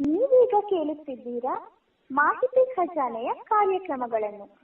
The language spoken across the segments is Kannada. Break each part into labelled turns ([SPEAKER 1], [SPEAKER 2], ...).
[SPEAKER 1] ನೀವೀಗ ಕೇಳುತ್ತಿದ್ದೀರಾ ಮಾಹಿತಿ ಖಜಾನೆಯ ಕಾರ್ಯಕ್ರಮಗಳನ್ನು.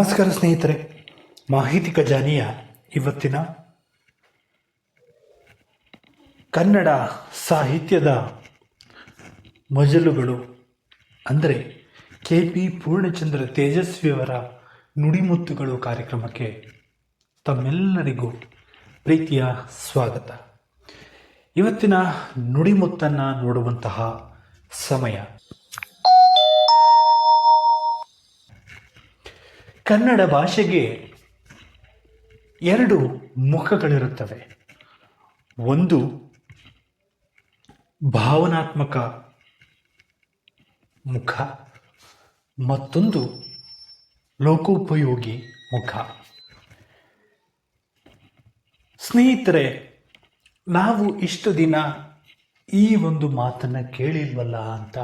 [SPEAKER 2] ನಮಸ್ಕಾರ ಸ್ನೇಹಿತರೆ, ಮಾಹಿತಿ ಖಜಾನೆಯ ಇವತ್ತಿನ ಕನ್ನಡ ಸಾಹಿತ್ಯದ ಮಜಲುಗಳು ಅಂದರೆ ಕೆ ಪಿ ಪೂರ್ಣಚಂದ್ರ ತೇಜಸ್ವಿಯವರ ನುಡಿಮುತ್ತುಗಳು ಕಾರ್ಯಕ್ರಮಕ್ಕೆ ತಮ್ಮೆಲ್ಲರಿಗೂ ಪ್ರೀತಿಯ ಸ್ವಾಗತ. ಇವತ್ತಿನ ನುಡಿಮುತ್ತನ್ನು ನೋಡುವಂತಹ ಸಮಯ. ಕನ್ನಡ ಭಾಷೆಗೆ ಎರಡು ಮುಖಗಳಿರುತ್ತವೆ. ಒಂದು ಭಾವನಾತ್ಮಕ ಮುಖ, ಮತ್ತೊಂದು ಲೋಕೋಪಯೋಗಿ ಮುಖ. ಸ್ನೇಹಿತರೆ, ನಾವು ಇಷ್ಟು ದಿನ ಈ ಒಂದು ಮಾತನ್ನು ಕೇಳಿಲ್ವಲ್ಲ ಅಂತ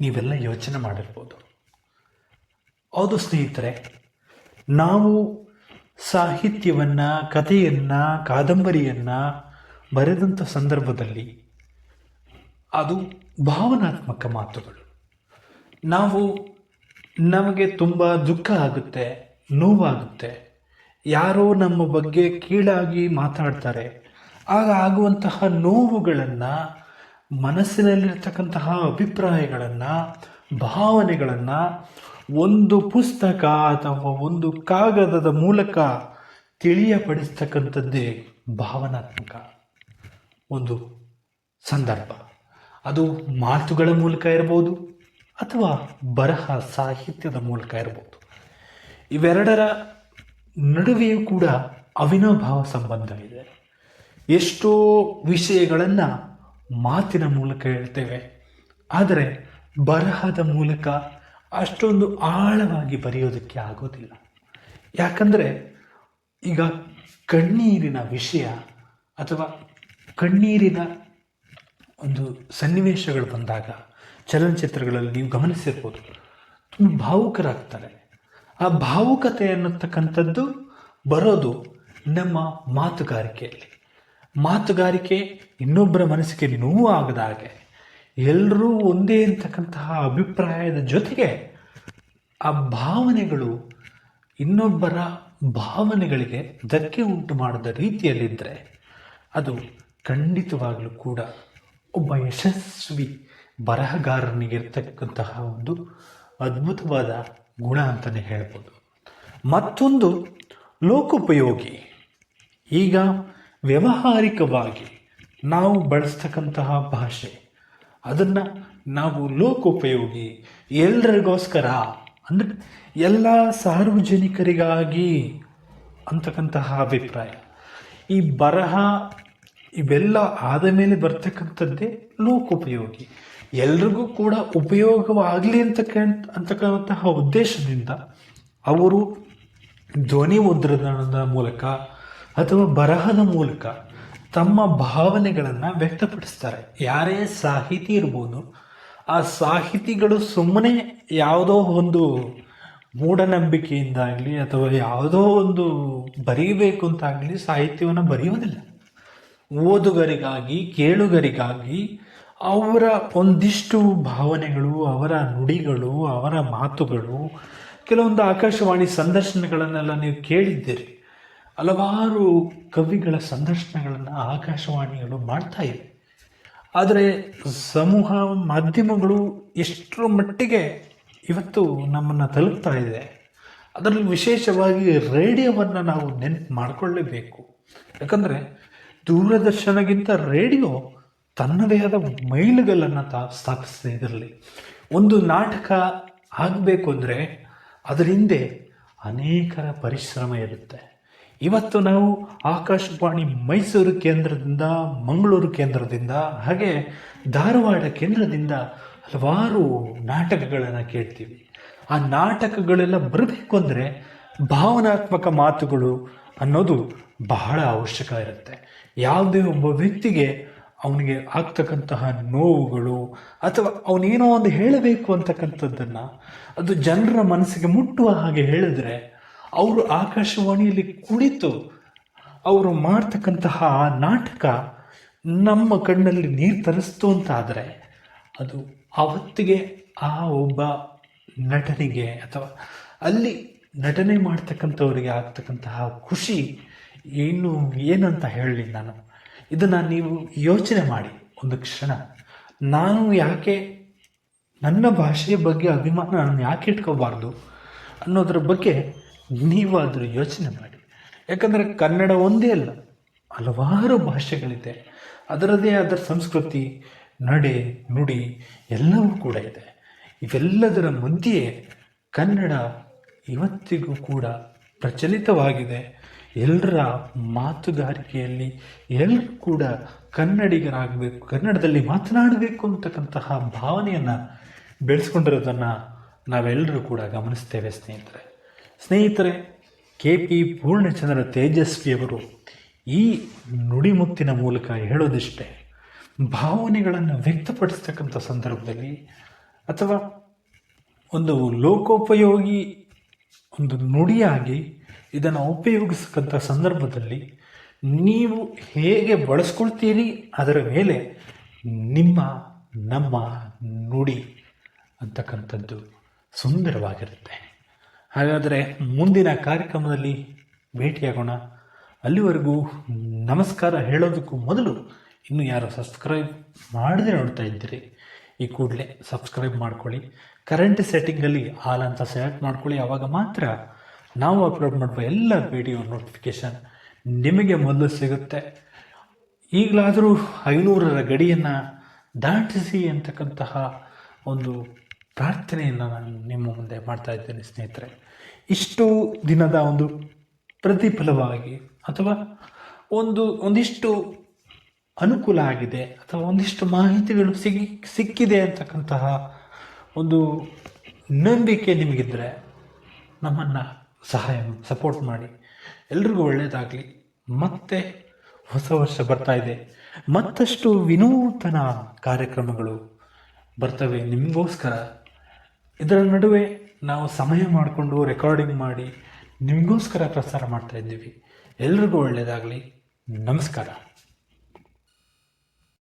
[SPEAKER 2] ನೀವೆಲ್ಲ ಯೋಚನೆ ಮಾಡಿರ್ಬೋದು. ಹೌದು ಸ್ನೇಹಿತರೆ, ನಾವು ಸಾಹಿತ್ಯವನ್ನು, ಕಥೆಯನ್ನು, ಕಾದಂಬರಿಯನ್ನು ಬರೆದಂಥ ಸಂದರ್ಭದಲ್ಲಿ ಅದು ಭಾವನಾತ್ಮಕ ಮಾತುಗಳು. ನಾವು ನಮಗೆ ತುಂಬ ದುಃಖ ಆಗುತ್ತೆ, ನೋವಾಗುತ್ತೆ. ಯಾರೋ ನಮ್ಮ ಬಗ್ಗೆ ಕೀಳಾಗಿ ಮಾತಾಡ್ತಾರೆ. ಆಗ ಆಗುವಂತಹ ನೋವುಗಳನ್ನು, ಮನಸ್ಸಿನಲ್ಲಿರ್ತಕ್ಕಂತಹ ಅಭಿಪ್ರಾಯಗಳನ್ನು, ಭಾವನೆಗಳನ್ನು ಒಂದು ಪುಸ್ತಕ ಅಥವಾ ಒಂದು ಕಾಗದದ ಮೂಲಕ ತಿಳಿಯಪಡಿಸ್ತಕ್ಕಂಥದ್ದೇ ಭಾವನಾತ್ಮಕ ಒಂದು ಸಂದರ್ಭ. ಅದು ಮಾತುಗಳ ಮೂಲಕ ಇರ್ಬೋದು ಅಥವಾ ಬರಹ ಸಾಹಿತ್ಯದ ಮೂಲಕ ಇರ್ಬೋದು. ಇವೆರಡರ ನಡುವೆಯೂ ಕೂಡ ಅವಿನಾಭಾವ ಸಂಬಂಧವಿದೆ. ಎಷ್ಟೋ ವಿಷಯಗಳನ್ನು ಮಾತಿನ ಮೂಲಕ ಹೇಳ್ತೇವೆ. ಆದರೆ ಬರಹದ ಮೂಲಕ ಅಷ್ಟೊಂದು ಆಳವಾಗಿ ಬರೆಯೋದಕ್ಕೆ ಆಗೋದಿಲ್ಲ. ಯಾಕಂದರೆ ಈಗ ಕಣ್ಣೀರಿನ ವಿಷಯ ಅಥವಾ ಕಣ್ಣೀರಿನ ಒಂದು ಸನ್ನಿವೇಶಗಳು ಬಂದಾಗ ಚಲನಚಿತ್ರಗಳಲ್ಲಿ ನೀವು ಗಮನಿಸಿರ್ಬೋದು. ತುಂಬ ಭಾವುಕರಾಗ್ತಾರೆ. ಆ ಭಾವುಕತೆ ಅನ್ನತಕ್ಕಂಥದ್ದು ಬರೋದು ನಮ್ಮ ಮಾತುಗಾರಿಕೆಯಲ್ಲಿ. ಮಾತುಗಾರಿಕೆ ಇನ್ನೊಬ್ಬರ ಮನಸ್ಸಿಗೆ ನೋವು ಆಗದ ಹಾಗೆ ಎಲ್ಲರೂ ಒಂದೇ ಇರ್ತಕ್ಕಂತಹ ಅಭಿಪ್ರಾಯದ ಜೊತೆಗೆ ಆ ಭಾವನೆಗಳು ಇನ್ನೊಬ್ಬರ ಭಾವನೆಗಳಿಗೆ ಧಕ್ಕೆ ಉಂಟು ಮಾಡದ ರೀತಿಯಲ್ಲಿದ್ದರೆ ಅದು ಖಂಡಿತವಾಗಲೂ ಕೂಡ ಒಬ್ಬ ಯಶಸ್ವಿ ಬರಹಗಾರನಿಗಿರ್ತಕ್ಕಂತಹ ಒಂದು ಅದ್ಭುತವಾದ ಗುಣ ಅಂತಲೇ ಹೇಳ್ಬೋದು. ಮತ್ತೊಂದು ಲೋಕೋಪಯೋಗಿ. ಈಗ ವ್ಯವಹಾರಿಕವಾಗಿ ನಾವು ಬಳಸ್ತಕ್ಕಂತಹ ಭಾಷೆ ಅದನ್ನು ನಾವು ಲೋಕೋಪಯೋಗಿ ಎಲ್ಲರಿಗೋಸ್ಕರ ಅಂದರೆ ಎಲ್ಲ ಸಾರ್ವಜನಿಕರಿಗಾಗಿ ಅಂತಕ್ಕಂತಹ ಅಭಿಪ್ರಾಯ. ಈ ಬರಹ ಇವೆಲ್ಲ ಆದ ಮೇಲೆ ಬರ್ತಕ್ಕಂಥದ್ದೇ ಲೋಕೋಪಯೋಗಿ. ಎಲ್ರಿಗೂ ಕೂಡ ಉಪಯೋಗವಾಗಲಿ ಅಂತಕ್ಕಂಥ ಅಂತಕ್ಕಂತಹ ಉದ್ದೇಶದಿಂದ ಅವರು ಧ್ವನಿ ಮುದ್ರಣದ ಮೂಲಕ ಅಥವಾ ಬರಹದ ಮೂಲಕ ತಮ್ಮ ಭಾವನೆಗಳನ್ನು ವ್ಯಕ್ತಪಡಿಸ್ತಾರೆ. ಯಾರೇ ಸಾಹಿತಿ ಇರ್ಬೋದು, ಆ ಸಾಹಿತಿಗಳು ಸುಮ್ಮನೆ ಯಾವುದೋ ಒಂದು ಮೂಢನಂಬಿಕೆಯಿಂದಾಗಲಿ ಅಥವಾ ಯಾವುದೋ ಒಂದು ಬರೀಬೇಕು ಅಂತಾಗಲಿ ಸಾಹಿತ್ಯವನ್ನು ಬರೆಯುವುದಿಲ್ಲ. ಓದುಗರಿಗಾಗಿ, ಕೇಳುಗರಿಗಾಗಿ ಅವರ ಒಂದಿಷ್ಟು ಭಾವನೆಗಳು, ಅವರ ನುಡಿಗಳು, ಅವರ ಮಾತುಗಳು, ಕೆಲವೊಂದು ಆಕಾಶವಾಣಿ ಸಂದರ್ಶನಗಳನ್ನೆಲ್ಲ ನೀವು ಕೇಳಿದ್ದೀರಿ. ಹಲವಾರು ಕವಿಗಳ ಸಂದರ್ಶನಗಳನ್ನು ಆಕಾಶವಾಣಿಗಳು ಮಾಡ್ತಾ ಇವೆ ಆದರೆ ಸಮೂಹ ಮಾಧ್ಯಮಗಳು ಎಷ್ಟರ ಮಟ್ಟಿಗೆ ಇವತ್ತು ನಮ್ಮನ್ನು ತಲುಪ್ತಾ ಇದೆ, ಅದರಲ್ಲಿ ವಿಶೇಷವಾಗಿ ರೇಡಿಯೋವನ್ನು ನಾವು ನೆನಪು ಮಾಡಿಕೊಳ್ಳೇಬೇಕು. ಯಾಕಂದರೆ ದೂರದರ್ಶನಗಿಂತ ರೇಡಿಯೋ ತನ್ನದೇ ಆದ ಮೈಲುಗಲ್ಲನ್ನು ತಾ ಸ್ಥಾಪಿಸಿದೆ ಇದರಲ್ಲಿ. ಒಂದು ನಾಟಕ ಆಗಬೇಕು ಅಂದರೆ ಅದರ ಹಿಂದೆ ಅನೇಕರ ಪರಿಶ್ರಮ ಇರುತ್ತೆ. ಇವತ್ತು ನಾವು ಆಕಾಶವಾಣಿ ಮೈಸೂರು ಕೇಂದ್ರದಿಂದ, ಮಂಗಳೂರು ಕೇಂದ್ರದಿಂದ, ಹಾಗೆ ಧಾರವಾಡ ಕೇಂದ್ರದಿಂದ ಹಲವಾರು ನಾಟಕಗಳನ್ನು ಕೇಳ್ತೀವಿ. ಆ ನಾಟಕಗಳೆಲ್ಲ ಬರಬೇಕು ಅಂದರೆ ಭಾವನಾತ್ಮಕ ಮಾತುಗಳು ಅನ್ನೋದು ಬಹಳ ಅವಶ್ಯಕ ಇರುತ್ತೆ. ಯಾವುದೇ ಒಬ್ಬ ವ್ಯಕ್ತಿಗೆ ಅವನಿಗೆ ಆಗ್ತಕ್ಕಂತಹ ನೋವುಗಳು ಅಥವಾ ಅವನೇನೋ ಒಂದು ಹೇಳಬೇಕು ಅಂತಕ್ಕಂಥದ್ದನ್ನು ಅದು ಜನರ ಮನಸ್ಸಿಗೆ ಮುಟ್ಟುವ ಹಾಗೆ ಹೇಳಿದ್ರೆ ಅವರು ಆಕಾಶವಾಣಿಯಲ್ಲಿ ಕುಳಿತು ಅವರು ಮಾಡ್ತಕ್ಕಂತಹ ಆ ನಾಟಕ ನಮ್ಮ ಕಣ್ಣಲ್ಲಿ ನೀರು ತರಿಸ್ತು ಅಂತ ಆದರೆ ಅದು ಆವತ್ತಿಗೆ ಆ ಒಬ್ಬ ನಟನಿಗೆ ಅಥವಾ ಅಲ್ಲಿ ನಟನೆ ಮಾಡ್ತಕ್ಕಂಥವರಿಗೆ ಆಗ್ತಕ್ಕಂತಹ ಖುಷಿ ಏನು, ಏನಂತ ಹೇಳಲಿ ನಾನು. ಇದನ್ನು ನೀವು ಯೋಚನೆ ಮಾಡಿ ಒಂದು ಕ್ಷಣ. ನಾನು ಯಾಕೆ ನನ್ನ ಭಾಷೆಯ ಬಗ್ಗೆ ಅಭಿಮಾನ ನಾನು ಯಾಕೆ ಇಟ್ಕೋಬಾರ್ದು ಅನ್ನೋದ್ರ ಬಗ್ಗೆ ನೀವಾದರೂ ಯೋಚನೆ ಮಾಡಿ. ಯಾಕಂದರೆ ಕನ್ನಡ ಒಂದೇ ಅಲ್ಲ, ಹಲವಾರು ಭಾಷೆಗಳಿದೆ. ಅದರದೇ ಆದ ಸಂಸ್ಕೃತಿ, ನಡೆ, ನುಡಿ ಎಲ್ಲವೂ ಕೂಡ ಇದೆ. ಇವೆಲ್ಲದರ ಮಧ್ಯೆ ಕನ್ನಡ ಇವತ್ತಿಗೂ ಕೂಡ ಪ್ರಚಲಿತವಾಗಿದೆ. ಎಲ್ಲರ ಮಾತುಗಾರಿಕೆಯಲ್ಲಿ ಎಲ್ಲರೂ ಕೂಡ ಕನ್ನಡಿಗರಾಗಬೇಕು, ಕನ್ನಡದಲ್ಲಿ ಮಾತನಾಡಬೇಕು ಅಂತಕ್ಕಂತಹ ಭಾವನೆಯನ್ನು ಬೆಳೆಸ್ಕೊಂಡಿರೋದನ್ನು ನಾವೆಲ್ಲರೂ ಕೂಡ ಗಮನಿಸ್ತೇವೆ ಸ್ನೇಹಿತರೆ. ಸ್ನೇಹಿತರೆ, ಕೆ ಪಿ ಪೂರ್ಣಚಂದ್ರ ತೇಜಸ್ವಿಯವರು ಈ ನುಡಿಮುತ್ತಿನ ಮೂಲಕ ಹೇಳೋದಿಷ್ಟೇ. ಭಾವನೆಗಳನ್ನು ವ್ಯಕ್ತಪಡಿಸ್ತಕ್ಕಂಥ ಸಂದರ್ಭದಲ್ಲಿ ಅಥವಾ ಒಂದು ಲೋಕೋಪಯೋಗಿ ಒಂದು ನುಡಿಯಾಗಿ ಇದನ್ನು ಉಪಯೋಗಿಸಕ್ಕಂಥ ಸಂದರ್ಭದಲ್ಲಿ ನೀವು ಹೇಗೆ ಬಳಸ್ಕೊಳ್ತೀರಿ ಅದರ ಮೇಲೆ ನಿಮ್ಮ, ನಮ್ಮ ನುಡಿ ಅಂತಕ್ಕಂಥದ್ದು ಸುಂದರವಾಗಿರುತ್ತೆ. ಹಾಗಾದರೆ ಮುಂದಿನ ಕಾರ್ಯಕ್ರಮದಲ್ಲಿ ಭೇಟಿಯಾಗೋಣ. ಅಲ್ಲಿವರೆಗೂ ನಮಸ್ಕಾರ ಹೇಳೋದಕ್ಕೂ ಮೊದಲು ಇನ್ನು ಯಾರು ಸಬ್ಸ್ಕ್ರೈಬ್ ಮಾಡದೆ ನೋಡ್ತಾ ಇದ್ದೀರಿ, ಈ ಕೂಡಲೇ ಸಬ್ಸ್ಕ್ರೈಬ್ ಮಾಡ್ಕೊಳ್ಳಿ. ಕರೆಂಟ್ ಸೆಟ್ಟಿಂಗಲ್ಲಿ ಆಲ್ ಅಂತ ಸೆಲೆಕ್ಟ್ ಮಾಡ್ಕೊಳ್ಳಿ. ಆವಾಗ ಮಾತ್ರ ನಾವು ಅಪ್ಲೋಡ್ ಮಾಡುವ ಎಲ್ಲ ವಿಡಿಯೋ ನೋಟಿಫಿಕೇಷನ್ ನಿಮಗೆ ಮೊದಲು ಸಿಗುತ್ತೆ. ಈಗಲಾದರೂ ಐನೂರರ ಗಡಿಯನ್ನು ದಾಟಿಸಿ ಅಂತಕ್ಕಂತಹ ಒಂದು ಪ್ರಾರ್ಥನೆಯನ್ನು ನಾನು ನಿಮ್ಮ ಮುಂದೆ ಮಾಡ್ತಾ ಇದ್ದೇನೆ ಸ್ನೇಹಿತರೆ. ಇಷ್ಟು ದಿನದ ಒಂದು ಪ್ರತಿಫಲವಾಗಿ ಅಥವಾ ಒಂದು, ಒಂದಿಷ್ಟು ಅನುಕೂಲ ಆಗಿದೆ ಅಥವಾ ಒಂದಿಷ್ಟು ಮಾಹಿತಿಗಳು ಸಿಗಿ, ಸಿಕ್ಕಿದೆ ಅಂತಕ್ಕಂತಹ ಒಂದು ನಂಬಿಕೆ ನಿಮಗಿದ್ದರೆ ನಮ್ಮನ್ನು ಸಹಾಯ ಸಪೋರ್ಟ್ ಮಾಡಿ. ಎಲ್ರಿಗೂ ಒಳ್ಳೆಯದಾಗಲಿ ಮತ್ತೆ ಹೊಸ ವರ್ಷ ಬರ್ತಾ ಇದೆ. ಮತ್ತಷ್ಟು ವಿನೂತನ ಕಾರ್ಯಕ್ರಮಗಳು ಬರ್ತವೆ ನಿಮಗೋಸ್ಕರ. ಇದರ ನಡುವೆ ನಾವು ಸಮಯ ಮಾಡಿಕೊಂಡು ರೆಕಾರ್ಡಿಂಗ್ ಮಾಡಿ ನಿಮಗೋಸ್ಕರ ಪ್ರಸಾರ ಮಾಡ್ತಾ ಇದ್ದೀವಿ. ಎಲ್ರಿಗೂ ಒಳ್ಳೆಯದಾಗಲಿ ನಮಸ್ಕಾರ.